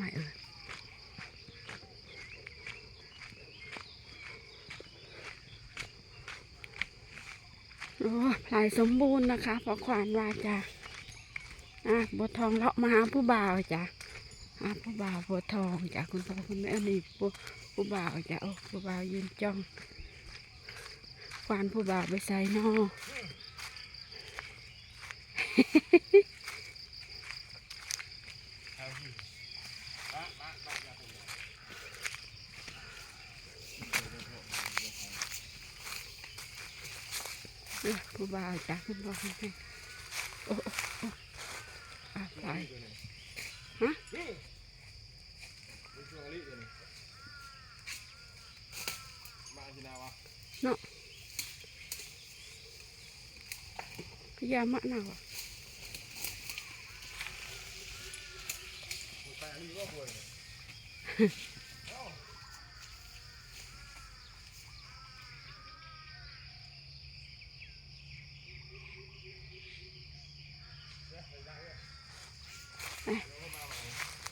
ไหมเอ่ยโอ้ลายสมบูรณ์นะคะเพราะขวานว่าจาอะบัวทองเลาะมาหาผู้บ่าวจ้ะผู้บ่าวบัวทองจ้ะคุณพ่อคุณแม่นี่ผู้ผู้บ่าวจ้ะโอ้ผู้บ่าวยืนจ้องควานผู้บ่าวไปใส่นอ เอ้ย ผู้บ่าวจ้ะคุณพ่อคุณแม่โอ้โอ้โอ้อะไปฮะมาที่นาวะพยายามะนาวอะ ไปอันนี้ก็ป่วย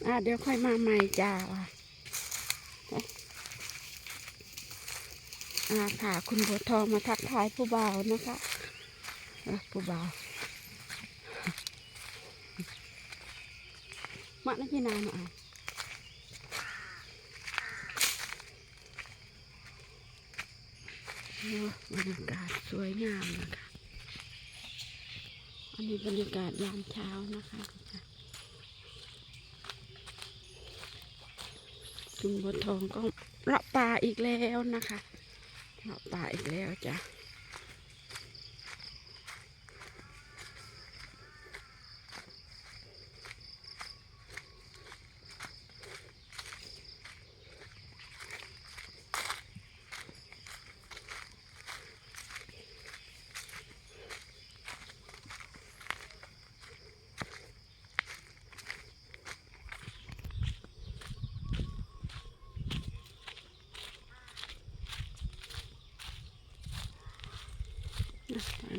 อะ เดี๋ยวค่อยมาใหม่จ้าว่ะอ่าพาคุณบัวทองมาทักทายผู้บ่าวนะคะผู้บ่าวมะนักกีฬาหน่อยโอ้บรรยากาศสวยงามนะคะ อันนี้บรรยากาศยามเช้านะคะ จุงบัวทองก็เลาะป่าอีกแล้วนะคะเลาะป่าอีกแล้วจ้ะ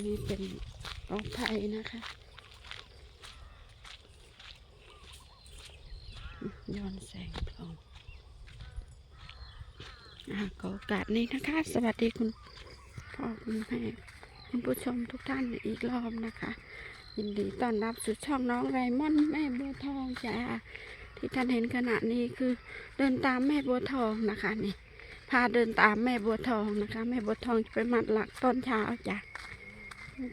นี้เป็นรองไผ่นะคะย้อนแสงทองอ่าขอโอกาสนี้นะคะ สวัสดีคุณพ่อคุณแม่คุณผู้ชมทุกท่านอีกรอบนะคะ ยินดีต้อนรับสู่ช่องน้องไรมอนแม่บัวทองจ้าที่ท่านเห็นขณะนี้คือเดินตามแม่บัวทองนะคะนี่พาเดินตามแม่บัวทองนะคะ แม่บัวทองจะไปมัดหลักต้นเช้าจ้ะมา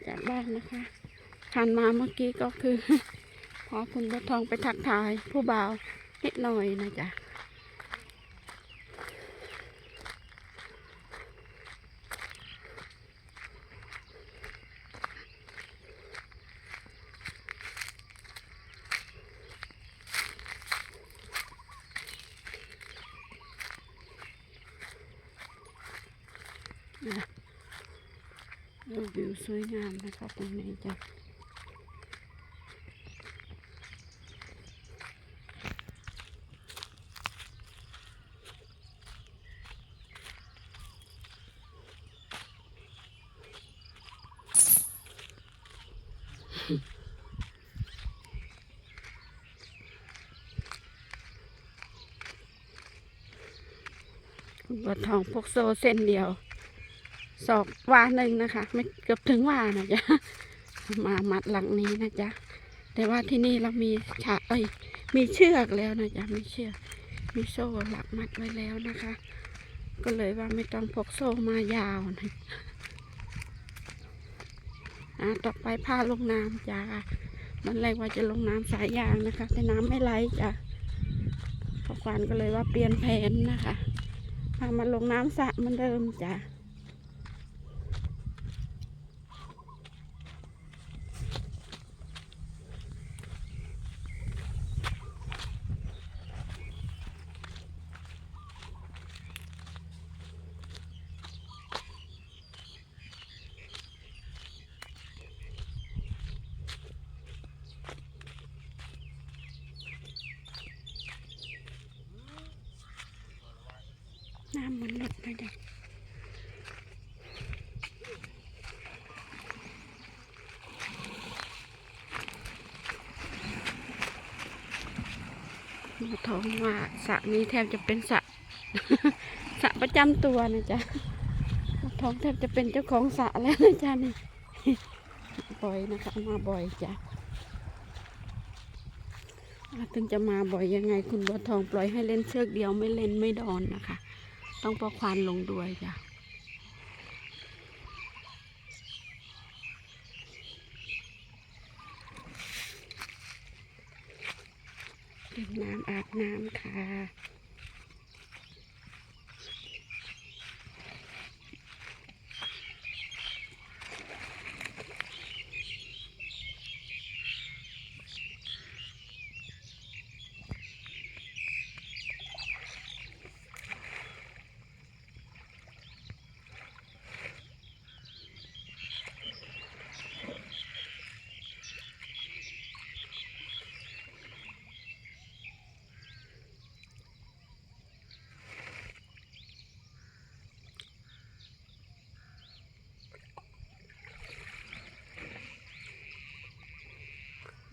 จากบ้านนะคะผ่านมาเมื่อกี้ก็คือพอคุณบัวทองไปทักทายผู้บ่าวนิดหน่อยนะจ๊ะนะ ดูวิวสวยงามนะคะตรงนี้จ้ะคุณบัวทองพกโซเส้นเดียว ศอกวาหนึ่งนะคะ ไม่เกือบถึงวานะจ๊ะมามัดหลังนี้นะจ๊ะแต่ว่าที่นี่เรามีฉากเอ้ยมีเชือกแล้วนะจ๊ะมีเชือกมีโซ่หลักมัดไว้แล้วนะคะ ก็เลยว่าไม่ต้องพกโซ่มายาวนะอ่าต่อไปพาลงน้ำจ้ามันแรกว่าจะลงน้ำสายยางนะคะ แต่น้ำไม่ไหลจ้ะพอควันก็เลยว่าเปลี่ยนแผนนะคะพามาลงน้ำสระเหมือนเดิมจ้ะ น้ำมันลดนะจ๊ะหมอทองว่าสระนี้แทบจะเป็นสระสระประจำตัวนะจ๊ะหมอทองแทบจะเป็นเจ้าของสระแล้วนะจ๊ะนี่บ่อยนะคะมาบ่อยจ้ะถึงจะมาบ่อยยังไงคุณบัวทองปล่อยให้เล่นเชือกเดียวไม่เล่นไม่ดอนนะคะ ต้องประควานลงด้วยจ้ะดื่มน้ำอาบน้ำค่ะ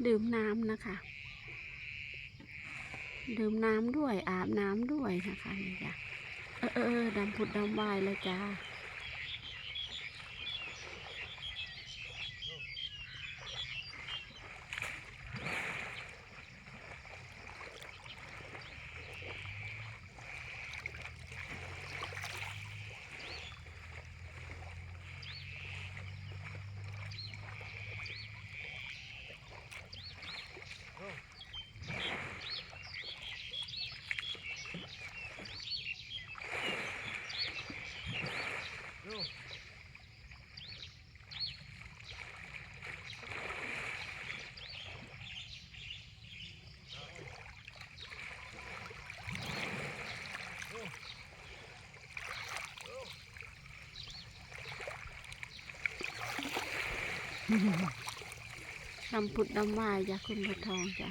ดื่มน้ำนะคะ ดื่มน้ำด้วยอาบน้ำด้วยนะคะนี่จ้ะเออเออเออดำผุดดำวายเลยจ้า ดำผุดดำวายจ้ะคุณบัวทองจ้ะ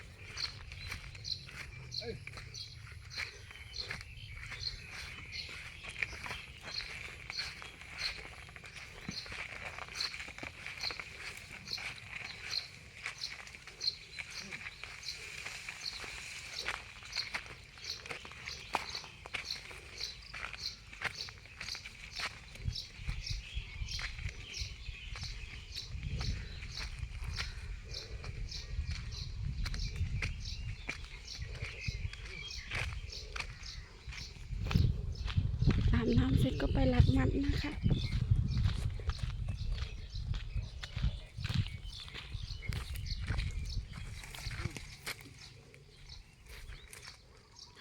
ร็จก็ไปรัดมันนะคะ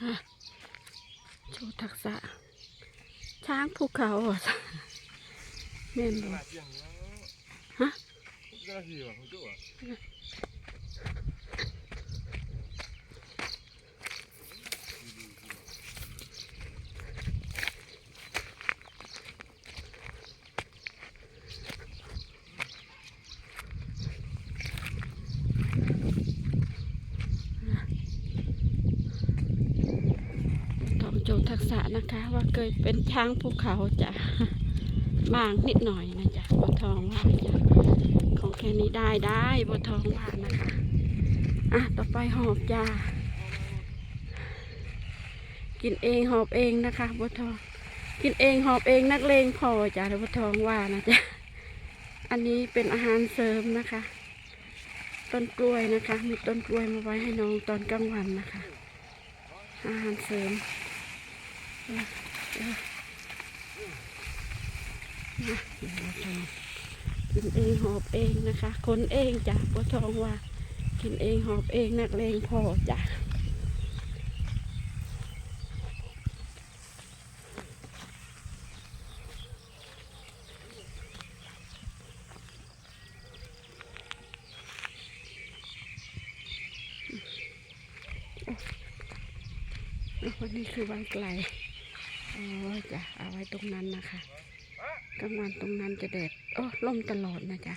ฮะโชว์ทักษะ ช้างภูเขาอะแม่นขบอนาดเที่ยงนี้ฮะ ก็นาทีว่ะคุณ จงทักษะนะคะ ว่าเคยเป็นช้างภูเขาจะบางนิดหน่อยนะจ๊ะบัวทองว่าจ้ะของแค่นี้ได้ได้บัวทองว่านะคะอะต่อไปหอบจ้ากินเองหอบเองนะคะบัวทอง กินเองหอบเองนักเลงพอจ้ะบัวทองว่านะจ๊ะอันนี้เป็นอาหารเสริมนะคะ ต้นกล้วยนะคะ มีต้นกล้วยมาไว้ให้น้องตอนกลางวันนะคะ อาหารเสริม กินเองหอบเองนะคะ คนเองจ้ะปวทองว่า กินเองหอบเองนักเลงพอจ้ะวันนี้คือวันไกล ตรงนั้นนะคะกลางวันตรงนั้นจะแดดโอ้ล่มตลอดนะจ๊ะ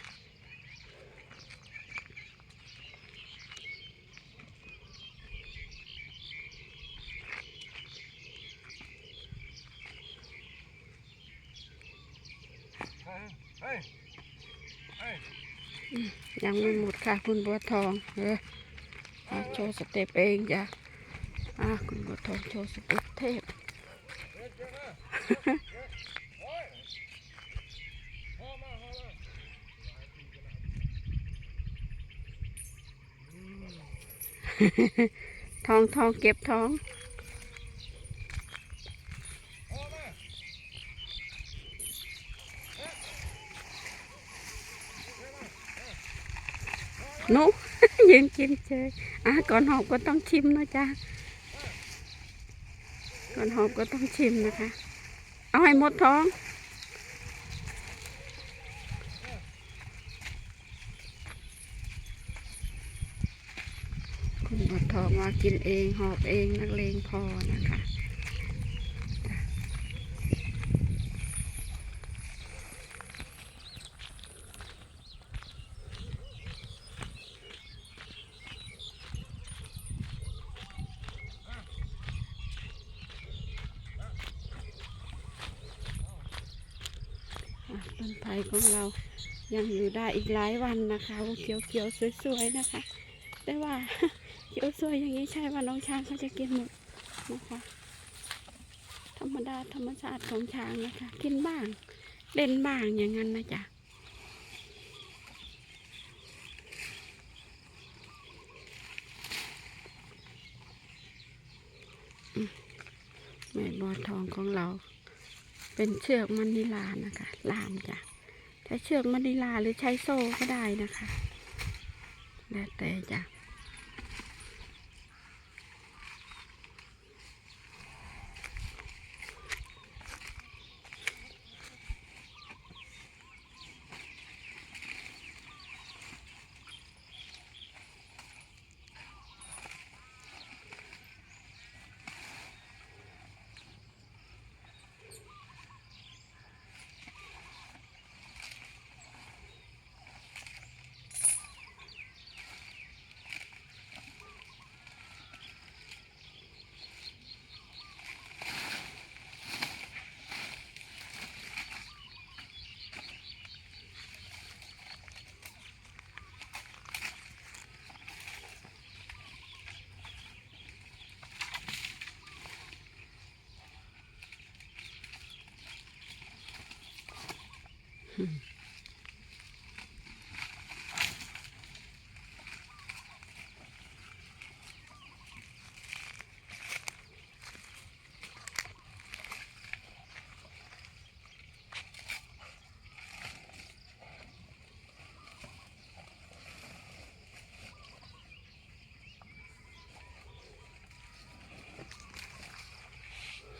ยังไม่หมดค่ะคุณบัวทองเออโชว์สเต็ปเองจ้ะอะคุณบัวทองโชว์สเต็ปเทพ ทองทองเก็บทองพ่อมาหนุยืนกินเจยอะก่อนหอบก็ต้องชิมนะจ๊ะก่อนหอบก็ต้องชิมนะคะ เอาให้หมดท้อง คุณบดท้องมากินเองหอบเองนักเลงพอนะคะอะ ต้นไผ่ของเรายังอยู่ได้อีกหลายวันนะคะว่าเขียวๆสวยๆนะคะ แต่ว่าเขียวสวยอย่างนี้ใช่ว่าน้องช้างเขาจะกินหมดนะคะ ธรรมดาธรรมชาติของช้างนะคะ กินบ้างเล่นบ้างอย่างนั้นนะจ๊ะอืมแม่บัวทองของเรา เป็นเชือกมันิลานะคะลามจ้ะใช้เชือกมันิลาหรือใช้โซ่ก็ได้นะคะ แล้วแต่จ้ะ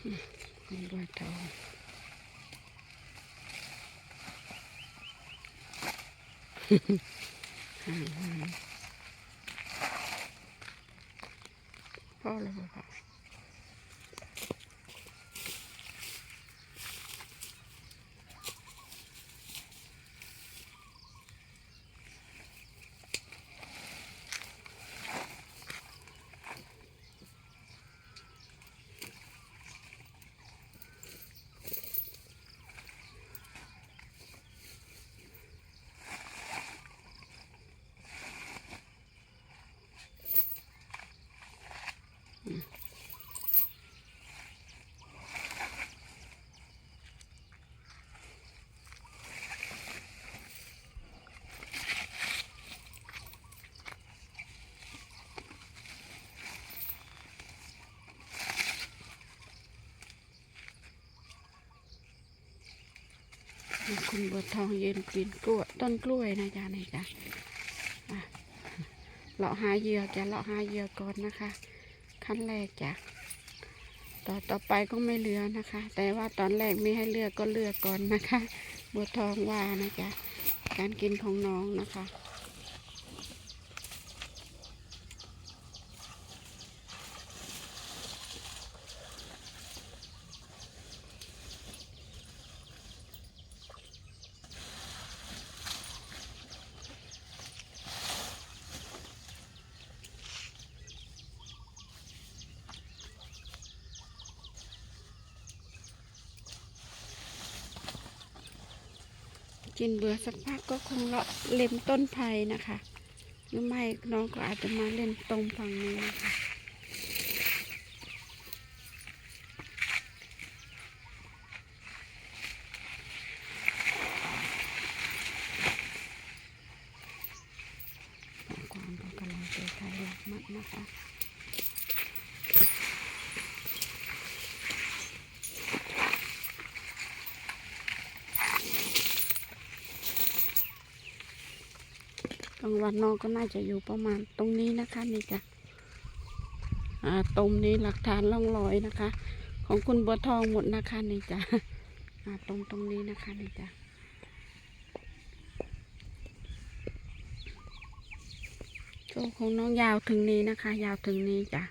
คุณบัวทองพอแลยพ่อ คุณบัวทองยืนกินกล้วยต้นกล้วยนะจ๊ะนี่จ้ะอะเลาะหาเหยื่อจะเลาะหาเหยื่อก่อนนะคะ ขั้นแรกจ้ะต่อต่อไปก็ไม่เหลือนะคะ แต่ว่าตอนแรกไม่ให้เลือกก็เลือกก่อนนะคะ บัวทองว่านะจ๊ะการกินของน้องนะคะ กินเบื่อสักพักก็คงเลาะเล็มต้นไผ่นะคะหรือไม่น้องก็อาจจะมาเล่นตรงฝั่งนี้นะคะความก็กำลังเจใครหลักมัดนะคะ กลาง วันน้องก็น่าจะอยู่ประมาณตรงนี้นะคะนี่จ้ะตรงนี้หลักฐานล่องลอยนะคะ ของคุณบัวทองหมดนะคะนี่จ้ะตรงตรงนี้นะคะนี่จ้ะโซ่ของน้องยาวถึงนี้นะคะ ยาวถึงนี้จ้ะ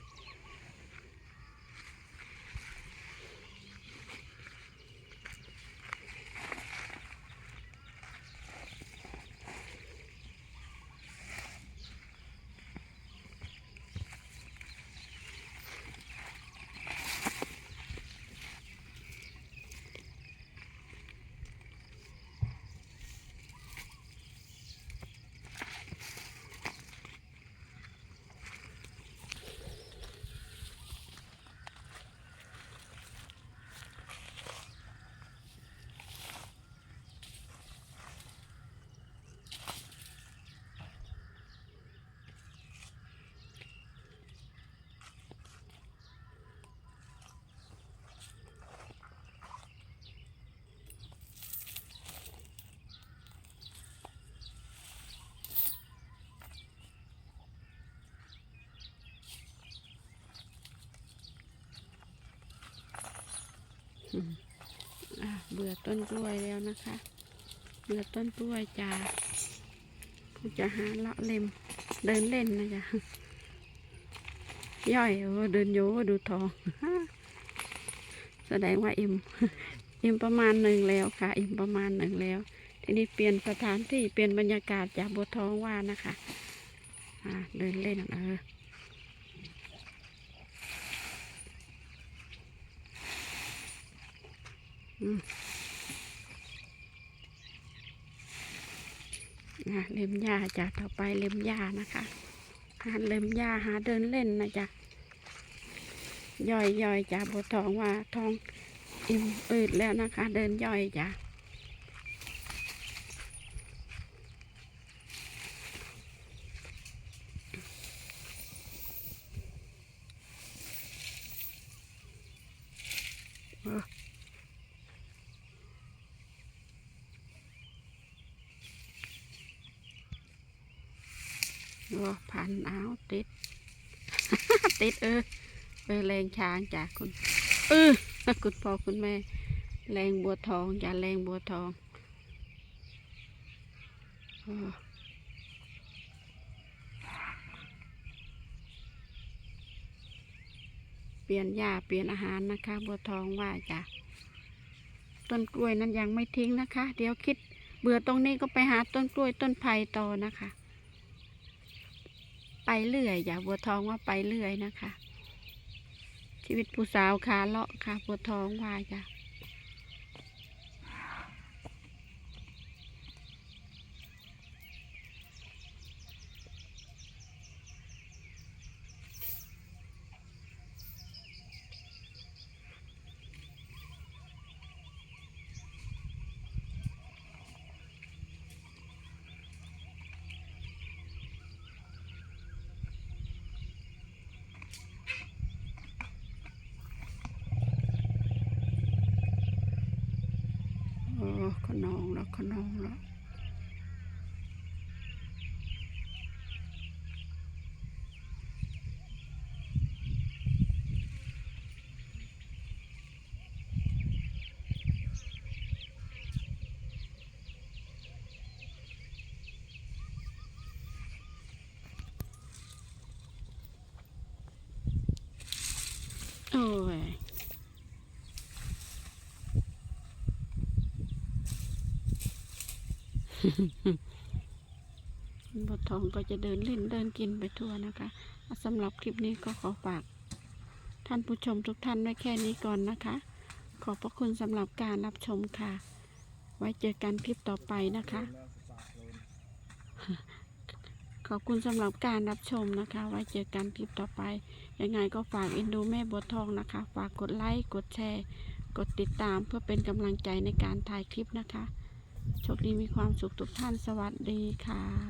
เบื่อต้นกล้วยแล้วนะคะ เบื่อต้นกล้วยจ้าผู้จะหาเลาะเล็มเดินเล่นนะจ๊ะย่อยเดินโยดูทองแสดงว่าอิ่มอิ่มประมาณหนึ่งแล้วค่ะ อิ่มประมาณหนึ่งแล้ว ทีนี้เปลี่ยนสถานที่เปลี่ยนบรรยากาศจากบัวทองว่านะคะเดินเล่นเออ นะเล็มหญ้าจ้ะต่อไปเล็มหญ้านะคะ หาเล็มหญ้าหาเดินเล่นนะจ๊ะย่อยย่อยจ้ะบัวทองว่าทองอิ่มอืดแล้วนะคะ เดินย่อยจ้ะเออ โอ้พันเอาติด ติดเออเออแรงช้างจากคุณเออคุณพ่อคุณแม่ แรงบัวทองอย่าแรงบัวทองเปลี่ยนหญ้าเปลี่ยนอาหารนะคะ บัวทองว่าจ้ะต้นกล้วยนั้นยังไม่ทิ้งนะคะ เดี๋ยวคิดเบื่อตรงนี้ก็ไปหาต้นกล้วยต้นไผ่ต่อนะคะ ไปเรื่อยอย่าบัวทองว่าไปเรื่อยนะคะ ชีวิตผู้สาวขาเลาะค่ะบัวทองว่าจ้ะโอ้ ขนองแล้วขนองแล้วโอ้ย บัวทองก็จะเดินเล่นเดินกินไปทั่วนะคะสำหรับคลิปนี้ก็ขอฝาก ท่านผู้ชมทุกท่านไว้แค่นี้ก่อนนะคะ ขอบพระคุณสำหรับการรับชมค่ะ ไว้เจอกันคลิปต่อไปนะคะ ขอบคุณสำหรับการรับชมนะคะ ไว้เจอกันคลิปต่อไป ยังไงก็ฝากอินดูแม่บัวทองนะคะ ฝากกดไลค์กดแชร์ กดติดตามเพื่อเป็นกำลังใจในการถ่ายคลิปนะคะ โชคดีมีความสุขทุกท่านสวัสดีค่ะ